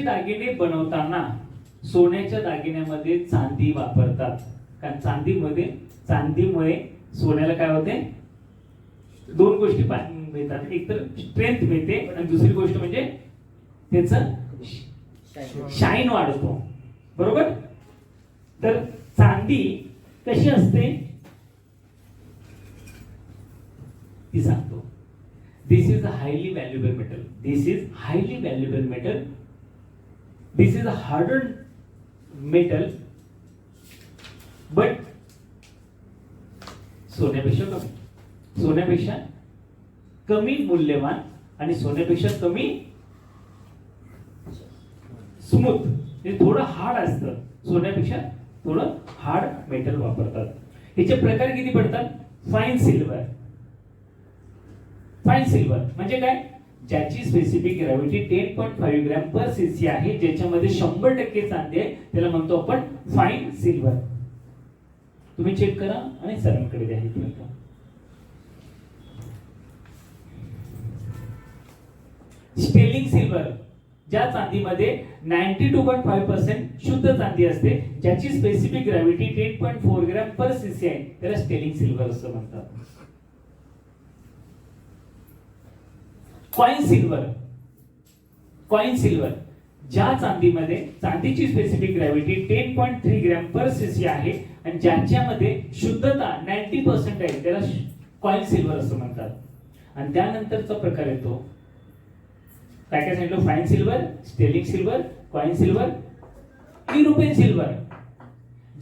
सोन्याचे दागिने बनवताना सोन्याच्या दागिन्यामध्ये चांदी वापरतात. कारण चांदीमध्ये चांदीमुळे सोन्याला काय होते? दोन गोष्टी मिळतात. एक तर स्ट्रेंथ मिळते आणि दुसरी गोष्ट म्हणजे त्याच शाईन वाढतो. बरोबर? तर चांदी कशी असते? ती सांगतो. This is a highly valuable metal this is highly valuable metal this is a hardened metal but सोन्यापेक्षा कमी. सोन्यापेक्षा कमी मूल्यवान आणि सोन्यापेक्षा कमी स्मूथ. हे थोडं हार्ड असतं. सोन्यापेक्षा थोडं हार्ड मेटल वापरतात. ह्याचे प्रकार किती पडतात? फाईन सिल्वर फाईन सिल्वर म्हणजे काय? ज्याची specific gravity ten point five gram per CC आहे ज्याच्यामध्ये शंभर टक्के चांदी आहे त्याला म्हणतो आपण फाईन सिल्वर तुम्ही चेक करा आणि सरांकडे द्या स्टेलिंग सिल्वर ज्या चांदीमध्ये ninety two point five percent शुद्ध चांदी असते ज्याची specific gravity ten point four gram per CC आहे त्याला स्टेलिंग सिल्वर असं म्हणतात. कॉइन सिल्वर कॉइन सिल्वर ज्या चांदीमध्ये चांदीची specific gravity ten point three gram per CC आहे आणि ज्याच्यामध्ये शुद्धता नाईन्टी पर्सेंट आहे त्याला कॉइन सिल्वर असं म्हणतात. आणि त्यानंतरचा प्रकार येतो. काय काय सांगितलं? Fine silver sterling silver coin silver European silver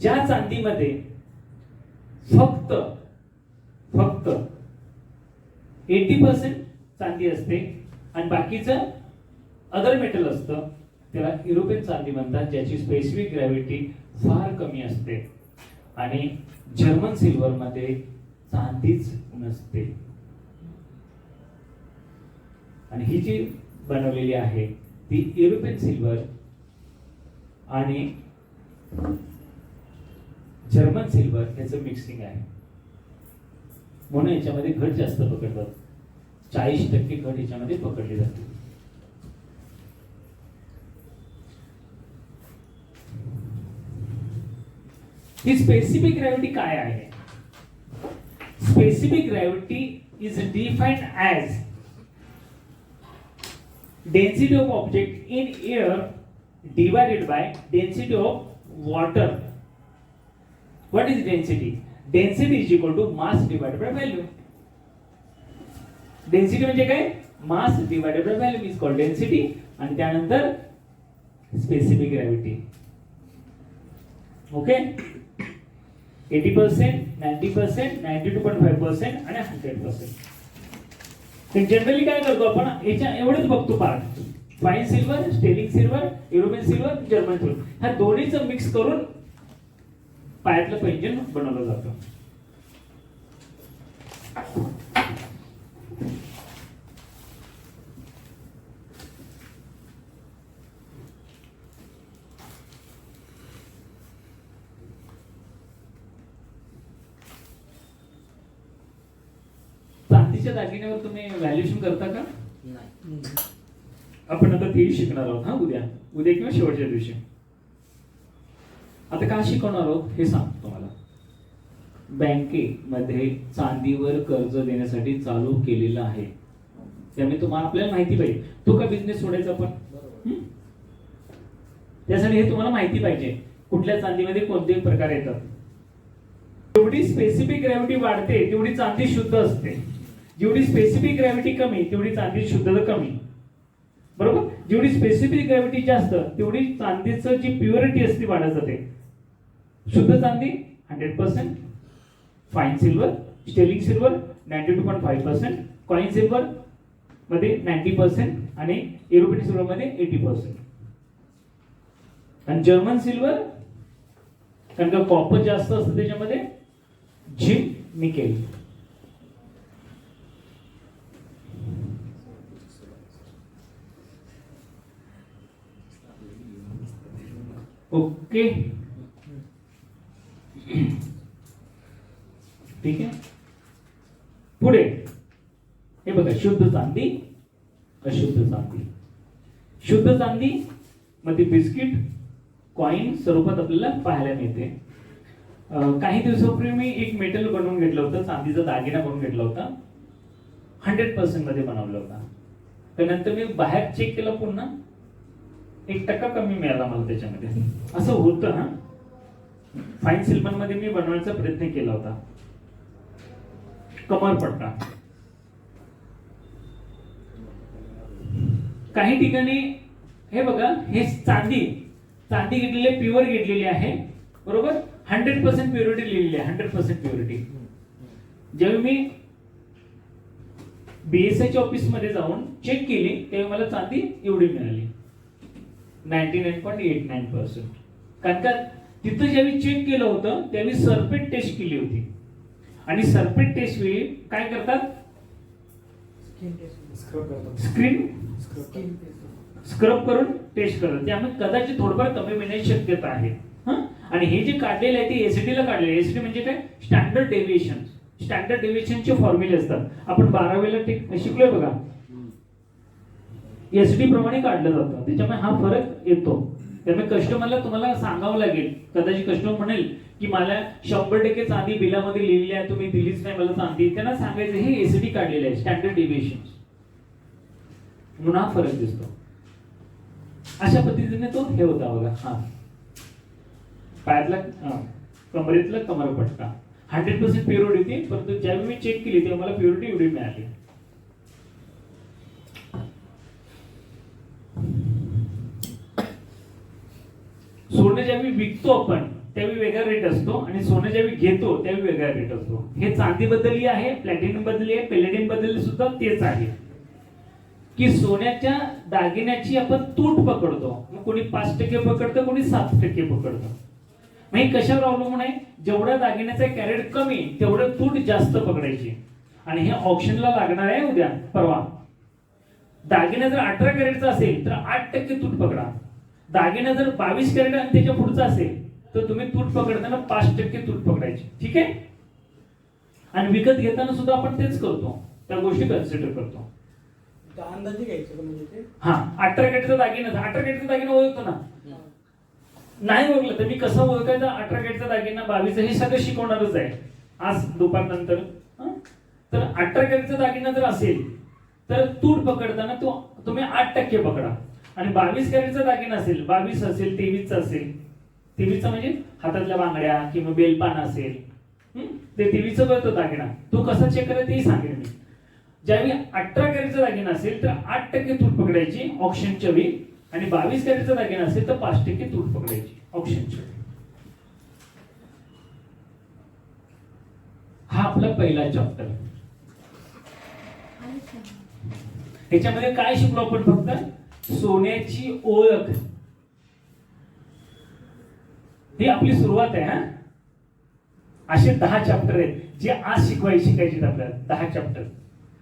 ज्या चांदीमध्ये फक्त फक्त एटी पर्सेंट चांदी असते. आणि बाकीचं अदर मेटल असतं. त्याला युरोपियन चांदी म्हणतात ज्याची स्पेसिफिक ग्रॅव्हिटी फार कमी असते. आणि जर्मन सिल्वरमध्ये चांदीच नसते. आणि ही जी बनवलेली आहे ती युरोपियन सिल्वर आणि जर्मन सिल्वर याचं मिक्सिंग आहे. म्हणून याच्यामध्ये घट जास्त पकडतात. चाळीस टक्के कट याच्यामध्ये पकडले जाते. स्पेसिफिक ग्रैविटी का आहे? Specific gravity is defined as density of object in air divided by density of water what is density density is equal to mass divide by value density म्हणजे काय? Mass divided by value is called density आणि त्यानंतर specific gravity okay eighty percent ninety percent ninety two point five percent आणि hundred percent तर generally काय करतो आपण? याच्या एवढंच बघतो part fine silver sterling silver European silver German silver ह्या दोन्हीचं मिक्स करून पायातलं पैंजन बनवलं जातं. दागिन्यावर तुम्ही व्हॅल्युएशन करता का? नाही. आपण आता तेही शिकणार आहोत हा उद्या. उद्या किंवा शेवटच्या दिवशी. आता का शिकवणार आहोत हे सांगतो तुम्हाला. बँकेमध्ये चांदीवर कर्ज देण्यासाठी चालू केलेलं आहे. त्यामुळे तुम्हाला आपल्याला माहिती पाहिजे. तो का बिझनेस सोडायचा आपण? हं? त्यासाठी हे तुम्हाला माहिती पाहिजे. कुठल्या चांदीमध्ये कोणते प्रकार येतात? जेवढी स्पेसिफिक ग्रॅव्हिटी वाढते तेवढी चांदी शुद्ध असते. जेवढी स्पेसिफिक ग्रॅव्हिटी कमी तेवढी चांदी शुद्धता कमी. बरोबर? जेवढी स्पेसिफिक ग्रॅव्हिटी जास्त तेवढी चांदीचं जी प्युरिटी असते वाढत जाते. शुद्ध चांदी hundred percent fine silver sterling silver ninety two point five percent coin silver मध्ये नाईन्टी पर्सेंट आणि युरोपियन सिल्वर मध्ये एटी पर्सेंट आणि जर्मन सिल्वर कारण का कॉपर जास्त असतं त्याच्यामध्ये झिम निकेल ओके. ठीक आहे? पुढे. हे बघा शुद्ध चांदी अशुद्ध चांदी. शुद्ध चांदी मध्ये बिस्किट कॉईन स्वरूपात आपल्याला पाहायला मिळते. काही दिवसापूर्वी मी एक मेटल बनवून घेतलं होतं चांदीचा दागिना बनवून घेतला होता. हंड्रेड पर्सेंटमध्ये बनवला होता. त्यानंतर मी बाहेर चेक केलं पुन्हा. एक टक्का कमी मिळाला मला त्याच्यामध्ये. असं होतं हा. फाईन सिल्पनमध्ये मी बनवण्याचा प्रयत्न केला होता. कमर पट्टा काही ठिकाणी हे बघा हे चांदी चांदी घेतलेले प्युअर घेतलेली आहे. बरोबर? हंड्रेड पर्सेंट प्युरिटी लिहिलेली आहे हंड्रेड पर्सेंट प्युरिटी जेव्हा मी बीएसआयच्या ऑफिसमध्ये जाऊन चेक केली तेव्हा मला चांदी एवढी मिळाली. Ninety nine point eight nine percent कारण का तिथं ज्यावेळी चेक केलं होतं त्यावेळी सरपेट टेस्ट केली होती. आणि सरपेट टेस्ट वेळी काय करतात? स्क्रीन स्क्रब करून टेस्ट करतात. त्यामुळे कदाचित थोडंफार कमी मिळण्याची शक्यता आहे. हं? आणि हे जे काढलेले आहे ते एसडी ला काढलेले एसडी म्हणजे काय? स्टँडर्ड डेव्हिएशन स्टँडर्ड डेव्हिएशनचे फॉर्म्युले असतात. आपण बारावीला ते शिकलोय बघा. एसडी प्रमाणे काढलं जातं. त्याच्यामुळे हा फरक येतो. त्यामुळे कस्टमरला तुम्हाला सांगावं लागेल. कदाचित कस्टमर म्हणेल की मला शंभर टक्के चांदी बिलामध्ये लिहिलेली आहे तुम्ही दिलीच नाही मला चांदी. त्यांना सांगायचं हे एसडी काढलेलं आहे स्टँडर्ड डेव्हिएशन म्हणून हा फरक दिसतो. अशा पद्धतीने तो हे होता बघा. हा. पायातला हा, कमरेतला कमरपट्टा. हंड्रेड पर्सेंट प्युरिटी होती परंतु ज्यावेळी मी चेक केली तेव्हा मला प्युरिटी एवढी मिळाली. सोनं ज्यावेळी विकतो आपण त्यावेळी वेगळा रेट असतो आणि सोनं ज्यावेळी घेतो त्यावेळी वेगळा रेट असतो. हे चांदी बद्दलही आहे प्लॅटिनमबद्दल आहे पेलेडियमबद्दल सुद्धा तेच आहे. की सोन्याच्या दागिन्याची आपण तूट पकडतो मग कोणी पाच टक्के पकडतं कोणी सात टक्के पकडतं. मग हे कशावर अवलंबून आहे? जेवढा दागिन्याचा कॅरेट कमी तेवढं तूट जास्त पकडायची. आणि हे ऑप्शनला लागणार आहे उद्या परवा. दागिना जर अठरा कॅरेटचा असेल तर आठ टक्के तूट पकडा. दागिना जर बावीस कॅरेट आणि त्याच्या पुढचा असेल तर तुम्ही तूट पकडताना पाच टक्के तूट पकडायची. ठीक आहे? आणि विकत घेताना सुद्धा आपण तेच करतो. त्या गोष्टी कन्सिडर करतो. अंदाजे घ्यायचं का म्हणजे ते? हा अठरा कॅरेटचा दागिना अठरा कॅरेटचा दागिना ओळखतो ना? नाही ओळखलं तर मी कसं ओळखायचा? अठरा कॅरेटचा दागिना बावीस हे सगळं शिकवणारच आहे. आज दुपार नंतर हं? तर अठरा कॅरेटचा दागिना जर असेल तर तूट पकडताना तो तुम्ही आठ टक्के पकडा. आणि बावीस कॅरेटचा दागिना असेल बावीस असेल तेवीसचा असेल. तेवीसचा म्हणजे हातातल्या बांगड्या किंवा बेलपान असेल? ते तेवीसचा बघतो दागिना. तो कसा चेक करायचा तेही सांगेल मी. ज्यावेळी अठरा कॅरेटचा दागिना असेल तर आठ टक्के तूट पकडायची ऑप्शनच्या वेळी आणि बावीस कॅरेटचा दागिना असेल तर पाच टक्के तूट पकडायची ऑप्शनच्या वेळी हा आपला पहिला चॅप्टर ह्याच्यामध्ये काय शिकलो आपण फक्त? सोन्याची ओळख. ही आपली सुरुवात आहे हा? असे दहा चॅप्टर आहेत जे आज शिकवायचे शिकायचे आपल्याला. दहा चॅप्टर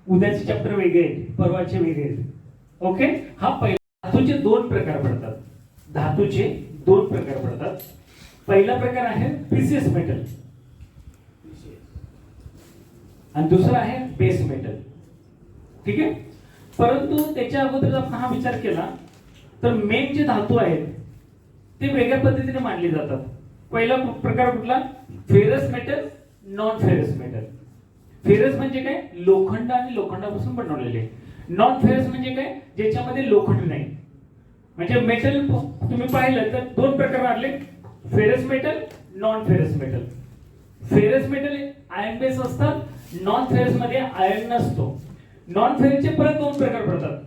उद्याचे चॅप्टर वेगळे आहेत परवाचे वेगळे आहेत. ओके हा पहिला धातूचे दोन प्रकार पडतात. धातूचे दोन प्रकार पडतात. पहिला प्रकार आहे प्रिसियस मेटल आणि दुसरा आहे बेस मेटल ठीक आहे? परंतु त्याच्या अगोदर जर आपण हा विचार केला तर मेन जे धातू आहेत ते वेगळ्या पद्धतीने मांडले जातात. पहिला प्रकार कुठला? Ferrous metal non ferrous metal ferrous म्हणजे काय? लोखंड आणि लोखंडापासून बनवलेले. नॉन फेरस म्हणजे काय? ज्याच्यामध्ये लोखंड नाही. म्हणजे मेटल तुम्ही पाहिलं तर दोन प्रकार आले. Ferrous metal non ferrous metal ferrous metal iron base असतात. नॉन फेरसमध्ये आयर्न नसतो. नॉन फेरीचे परत दोन प्रकार पडतात.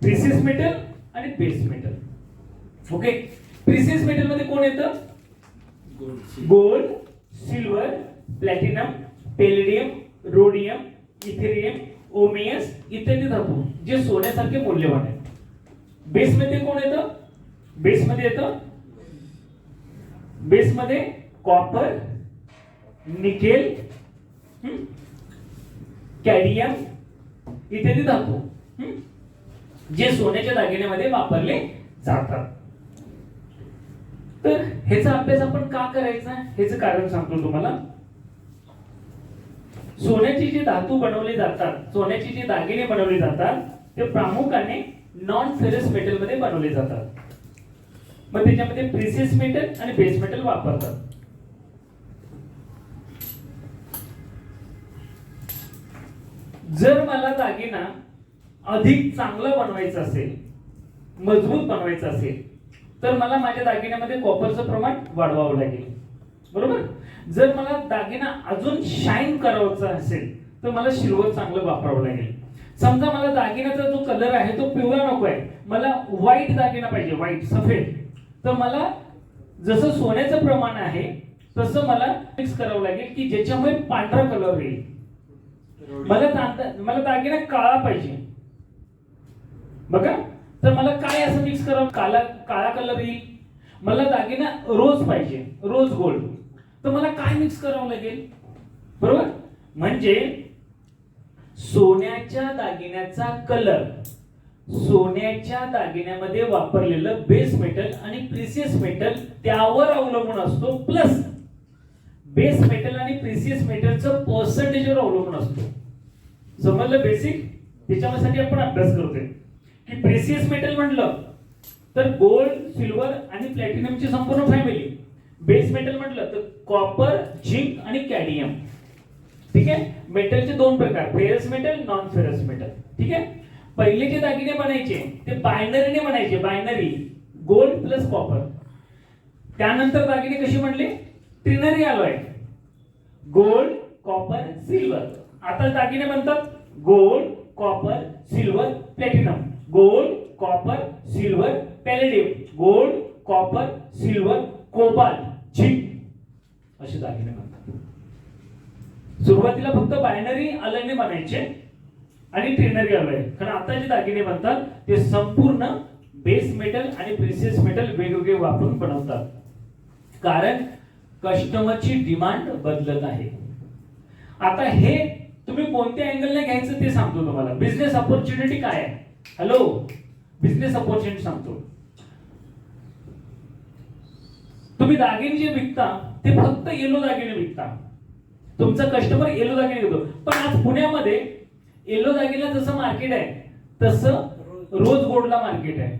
प्रिसिस मेटल आणि बेस मेटल ओके प्रिसिस मेटलमध्ये कोण येतं? Gold silver platinum palladium rhodium Ethereum ओमियस इत्यादी धातू जे सोन्यासारखे मूल्यवान आहेत. बेस मध्ये कोण येतं? बेस मध्ये येतं? बेस मध्ये कॉपर निकेल कॅडियम इत्यादी धातू जे सोन्याच्या दागिन्यामध्ये वापरले जातात. तर ह्याचा अभ्यास आपण का करायचा? ह्याच कारण सांगतो तुम्हाला. सोन्याची जे धातू बनवले जातात सोन्याचे जे दागिने बनवले जातात ते प्रामुख्याने नॉन फेरस मेटलमध्ये बनवले जातात. मग त्याच्यामध्ये प्रिसेस मेटल आणि बेस मेटल वापरतात. जर मला दागिना अधिक चांगला बनवायचा असेल मजबूत बनवायचा असेल तर मला माझ्या दागिन्यामध्ये कॉपरचं प्रमाण वाढवावं लागेल. बरोबर? जर मला दागिना अजून शाईन करावचा असेल तर मला सिल्वर चांगलं वापरावं लागेल. समजा मला दागिन्याचा जो कलर आहे तो पिवळा नको आहे. मला व्हाईट दागिना पाहिजे व्हाईट सफेद. तर मला जसं सोन्याचं प्रमाण आहे तसं मला मिक्स करावं लागेल की ज्याच्यामुळे पांढरा कलर येईल. मला मला दागिना काळा पाहिजे. बघा तर मला काय असं मिक्स करावं? काला काळा कलर येईल. मला दागिना रोज पाहिजे रोज गोल्ड तर मला काय मिक्स करावं लागेल? बरोबर? म्हणजे सोन्याच्या दागिन्याचा कलर सोन्याच्या दागिन्यामध्ये वापरलेलं बेस मेटल आणि प्रिसियस मेटल त्यावर अवलंबून असतो. प्लस बेस मेटल आणि प्रिसियस मेटलचं पर्सेंटेजवर अवलंबून असतो. समजलं बेसिक त्याच्यासाठी आपण अभ्यास करतोय. की प्रेसियस मेटल म्हटलं तर गोल्ड सिल्वर आणि प्लॅटिनमची संपूर्ण फॅमिली बेस मेटल म्हटलं तर कॉपर झिंक आणि कॅडियम ठीक आहे? मेटलचे दोन प्रकार ferrous metal non ferrous metal ठीक आहे? पहिले जे दागिने बनायचे ते बायनरीने बनायचे बायनरी गोल्ड प्लस कॉपर त्यानंतर दागिने कशी म्हणले ternary alloy gold copper silver आता दागिने बनतात gold copper silver platinum gold copper silver palladium gold copper silver cobalt zinc असे दागिने बनतात सुरुवातीला फक्त बायनरी अलयने म्हणायचे आणि ट्रिनरी अलय कारण आता जे दागिने बनतात ते संपूर्ण बेस मेटल आणि प्रिसियस मेटल वेगवेगळे वापरून बनवतात. कारण कस्टमरची डिमांड बदलत आहे. आता हे तुम्ही कोणत्या अँगलने घ्यायचं ते सांगतो तुम्हाला. बिझनेस ऑपॉर्च्युनिटी काय आहे? हॅलो बिझनेस ऑपॉर्च्युनिटी सांगतो. तुम्ही दागिने जे विकता ते फक्त येलो दागिने विकता. तुमचा कस्टमर येलो दागिने घेतो. पण आज पुण्यामध्ये येलो दागिना जसं मार्केट आहे तसं रोज गोल्डला मार्केट आहे.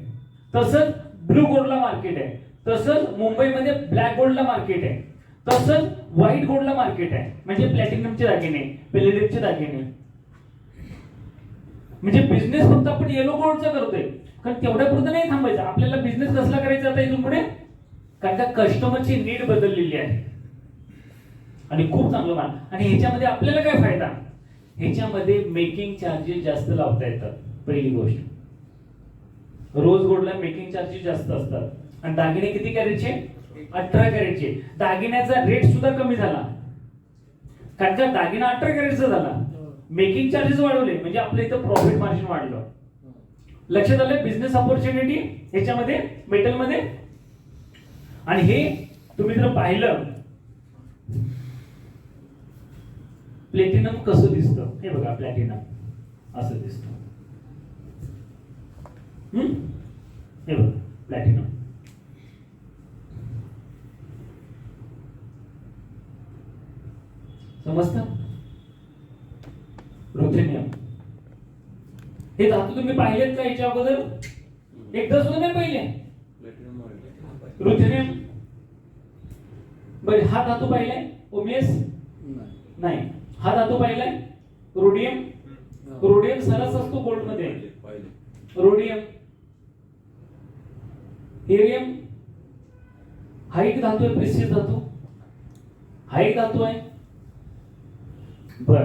तसंच ब्लू गोल्डला मार्केट आहे. तसंच मुंबईमध्ये ब्लॅक गोल्डला मार्केट आहे. तसंच व्हाईट गोल्डला मार्केट आहे. म्हणजे प्लॅटिनमचे दागिने पेलेडियमचे दागिने. म्हणजे बिझनेस फक्त आपण येलो गोल्डचा करतोय. कारण तेवढ्या पुरतं नाही थांबायचं. आपल्याला बिझनेस कसला करायचा आता इथून पुढे? कारण का कस्टमरची नीड बदललेली आहे. आणि खूप चांगलं मान आणि ह्याच्यामध्ये आपल्याला काय फायदा? ह्याच्यामध्ये मेकिंग चार्जेस जास्त लावता येतात. पहिली गोष्ट. रोज गोल्डला मेकिंग चार्जेस जास्त असतात. आणि दागिने किती कॅरेटचे? अठरा कॅरेटचे. दागिन्याचा रेट सुद्धा कमी झाला. कारण का दागिना अठरा कॅरेटचा झाला. मेकिंग चार्जेस वाढवले. म्हणजे आपल्या इथं प्रॉफिट मार्जिन वाढलं. लक्षात आलं? बिझनेस ऑपॉर्च्युनिटी ह्याच्यामध्ये मेटलमध्ये आणि हे तुम्ही जर पाहिलं प्लॅटिनम कसं दिसतं? हे बघा प्लॅटिनम असं दिसतं. हम्म? हे बघा प्लॅटिनम समजतं? रुथेनियम हे धातू तुम्ही पाहिलेत का याच्या अगोदर? एकदा सुद्धा नाही पाहिले. रुथेनियम बरे हा धातू पाहिलाय? ओमेस नाही. हा धातू पाहिलाय? रोडियम? रोडियम सरस असतो गोल्डमध्ये रोडियम. हेरियम हा एक धातू आहे प्रेसियस धातू. हा एक धातू आहे. बर.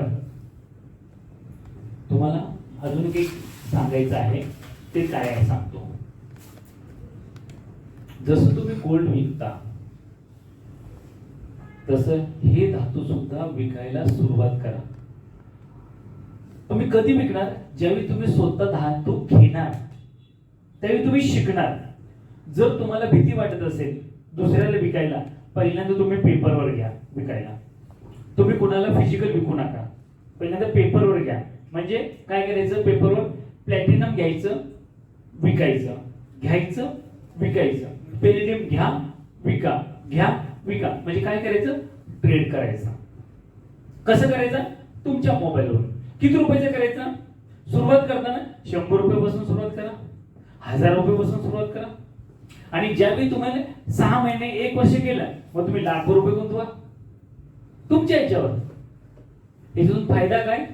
तुम्हाला अजून काही सांगायचं आहे? ते काय आहे सांगतो. जसं तुम्ही गोल्ड विकता तसं हे धातू सुद्धा विकायला सुरुवात करा. तुम्ही कधी विकणार? ज्यावेळी तुम्ही स्वतः धातू घेणार त्यावेळी तुम्ही शिकणार. जर तुम्हाला भीती वाटत असेल दुसऱ्याला विकायला पहिल्यांदा तुम्ही पेपरवर घ्या विकायला. तुम्ही कुणाला फिजिकल विकू नका. पहिल्यांदा पेपरवर घ्या. म्हणजे काय करायचं? पेपरवर प्लॅटिनम घ्यायचं विकायचं. घ्यायचं विकायचं. पेलिडियम घ्या विका. घ्या विका. म्हणजे काय करायचं? ट्रेड करायचं. कसं करायचं? तुमच्या मोबाईलवर किती रुपयाचं करायचं? सुरुवात करताना शंभर रुपयापासून सुरुवात करा. हजार रुपयापासून सुरुवात करा. आणि ज्यावेळी तुम्हाला सहा महिने एक वर्ष केलं मग तुम्ही लाखो रुपये गुंतवा. तुमच्या याच्यावर. याच्यातून फायदा काय?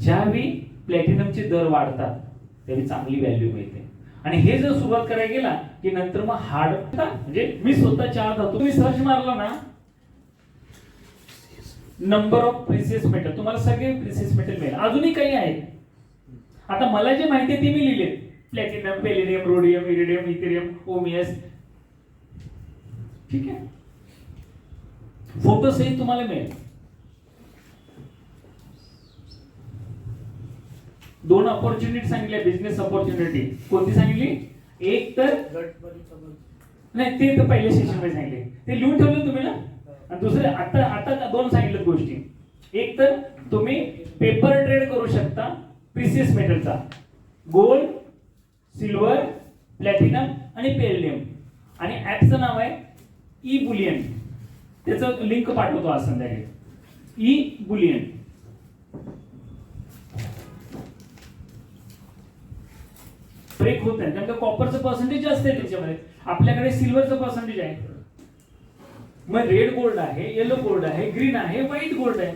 ज्यावेळी प्लॅटिनमचे दर वाढतात त्यावेळी चांगली व्हॅल्यू मिळते. आणि हे जर सुरुवात करायला गेला की नंतर मग हार्ड म्हणजे मी स्वतः चार धातू तुम्ही सर्च मारला ना नंबर ऑफ प्रिसियस मेटल तुम्हाला सगळे प्रिसियस मेटल मिळेल. अजूनही काही आहेत. आता मला जे माहिती आहे ते मी लिहिले प्लॅटिनम पेलेनियम रोडियम इरिडियम इथेरियम ओमियस ठीक आहे? फोटोसही तुम्हाला मिळेल. दोन ऑपॉर्च्युनिटी सांगितल्या बिझनेस ऑपॉर्च्युनिटी कोणती सांगितली? एक तर नाही ते तर पहिल्या सेशनमध्ये सांगितले. ते लिहून ठेवलं तुम्ही ना? आणि दुसरे आता आता दोन सांगितलं गोष्टी. एक तर तुम्ही पेपर ट्रेड करू शकता प्रिसियस मेटलचा गोल्ड सिल्वर प्लॅटिनम आणि पेरियम आणि ऍपचं नाव आहे ई बुलियन त्याचं लिंक पाठवतो आज संध्याकाळी. E Boolean. ब्रेक होत नाही. कारण कॉपरचं पर्सेंटेज जास्त आहे त्याच्यामध्ये. आपल्याकडे सिल्वरचं पर्सेंटेज आहे. मग रेड गोल्ड आहे येलो गोल्ड आहे ग्रीन आहे व्हाईट गोल्ड आहे.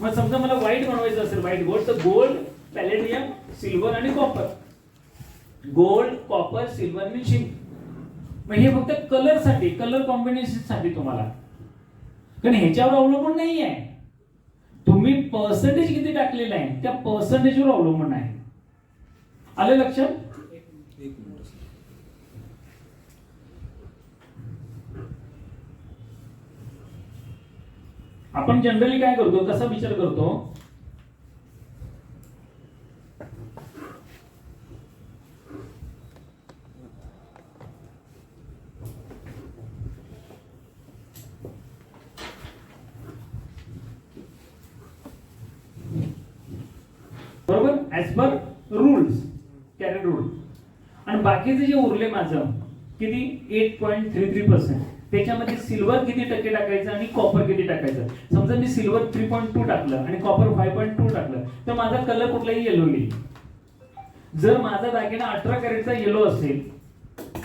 मग समजा मला व्हाईट बनवायचं असेल व्हाईट गोल्ड तर गोल्ड पॅलेडियम सिल्वर आणि कॉपर गोल्ड कॉपर सिल्वर आणि झिंक मग हे फक्त कलरसाठी कलर कॉम्बिनेशनसाठी तुम्हाला. कारण ह्याच्यावर अवलंबून नाही आहे तुम्ही पर्सेंटेज किती टाकलेलं आहे? त्या पर्सेंटेजवर अवलंबून आहे. आले लक्षात? आपण जनरली काय करतो? कसा विचार करतो बरोबर as per rules carat rule आणि बाकीचे जे उरले माझं किती? Eight point three three percent त्याच्यामध्ये सिल्वर किती टक्के टाकायचं आणि कॉपर किती टाकायचं? समजा मी सिल्वर थ्री पॉईंट टू टाकलं आणि कॉपर फाय पॉईंट टू टाकलं तर माझा कलर कुठलाही येलो येईल. जर माझा दागिना अठरा कॅरेटचा येलो असेल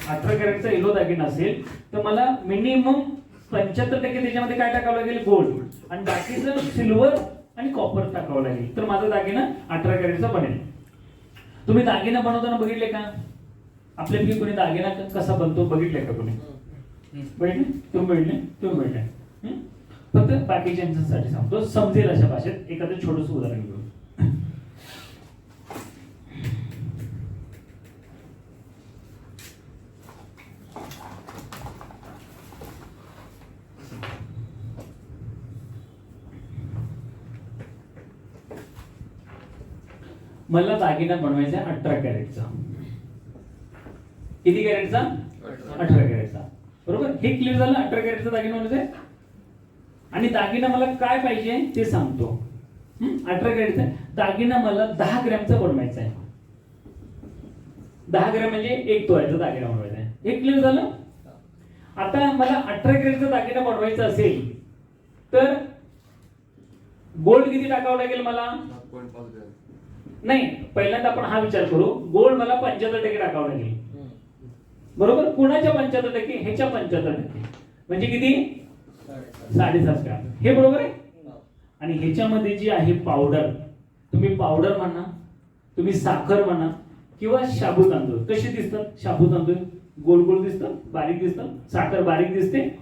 अठरा कॅरेटचा येलो दागिना असेल तर मला मिनिमम पंच्याहत्तर टक्के त्याच्यामध्ये काय टाकावं लागेल? गोल्ड आणि बाकीचं सिल्वर आणि कॉपर टाकावं लागेल. तर माझा दागिना अठरा कॅरेटचा बनेल. तुम्ही दागिना बनवताना बघितले का? आपल्यापैकी कोणी दागिना कसा बनतो बघितले का कोणी? बघितले तुम्ही बघितले तुम्ही बघितले फक्त फक्त यांच्यासाठी सांगतो समजेल अशा भाषेत एखादं छोटस उदाहरण घेऊ मला दागिना बनवायचा आहे अठरा कॅरेटचा. किती कॅरेटचा? अठरा. कॅरेटचा. बरोबर? हे क्लिअर झालं? अठरा कॅरेटचा दागिना बनवायचा आहे आणि दागिना मला काय पाहिजे ते सांगतो? अठरा कॅरेटचा. दागिना मला दहा ग्रॅमचा बनवायचा आहे. दहा ग्रॅम म्हणजे एक तोळ्याचा दागिना बनवायचा आहे. हे क्लिअर झालं? आता मला अठरा कॅरेटचा दागिना बनवायचा असेल तर गोल्ड किती टाकावं लागेल मला. नाही पहिल्यांदा आपण हा विचार करू. गोल्ड मला पंच्याहत्तर टक्के टाकावं लागेल. बरोबर? कुणाच्या पंच्याहत्तर टक्के? ह्याच्या पंच्याहत्तर टक्के. म्हणजे किती? साडेसात ग्राम. हे बरोबर आहे? आणि ह्याच्यामध्ये जी आहे पावडर तुम्ही पावडर म्हणा तुम्ही साखर म्हणा किंवा शाबू तांदूळ. कसे दिसतात? शाबू तांदूळ. गोल गोल दिसतात बारीक दिसतात. साखर बारीक दिसते.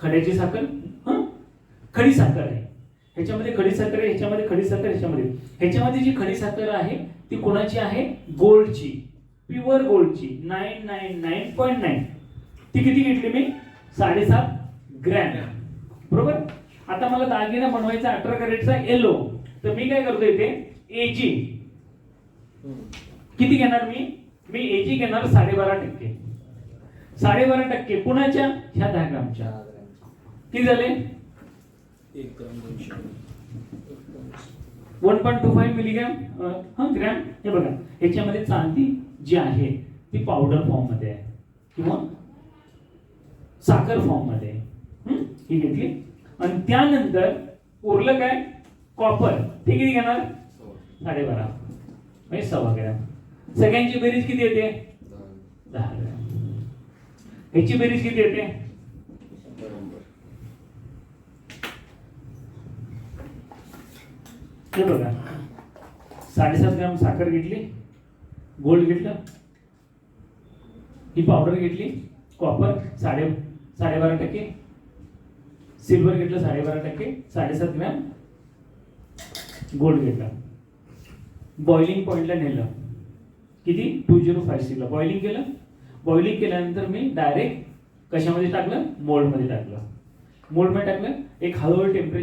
खड्याची साखर हं? खडी साखर आहे. ह्याच्यामध्ये खडी साखर आहे ह्याच्यामध्ये खडी साखर ह्याच्यामध्ये. ह्याच्यामध्ये जी खडी साखर आहे ती कोणाची आहे? गोल्डची. Pure गोल्डची. Nine nine nine point nine. ती किती घेतली मी? साडेसात ग्रॅम. बरोबर? आता मला दागिना बनवायचा अठरा कॅरेटचा येलो तर मी काय करतो इथे? एजी किती घेणार मी? मी एजी घेणार साडेबारा टक्के. साडेबारा टक्के. कुणाच्या? ह्या दहा ग्रामच्या. किती झाले? One point two five milligram हा ग्रॅम. हे बघा. ह्याच्यामध्ये चांदी जी आहे ती पावडर फॉर्ममध्ये आहे. किंवा साखर फॉर्ममध्ये आहे. ही? घेतली. आणि त्यानंतर उरलं काय? कॉपर ते किती घेणार? साडेबारा. म्हणजे सव्वा ग्रॅम. सगळ्यांची बेरीज किती येते? दहा. ग्रॅम. ह्याची बेरीज किती येते? हे बघा. साडेसात ग्राम साखर घेतली. गोल्ड घेतलं? ही पावडर घेतली? कॉपर साडे साडेबारा टक्के. सिल्वर घेतलं साडेबारा टक्के. साडेसात ग्रॅम गोल्ड घेतला. बॉइलिंग पॉईंटला नेलं. किती? टू झिरो फाय सिक्सला बॉइलिंग केलं. बॉइलिंग केल्यानंतर मी डायरेक्ट कशामध्ये टाकलं? मोल्डमध्ये टाकलं. मोल्डमध्ये टाकलं. एक हळूहळू टेम्परेचर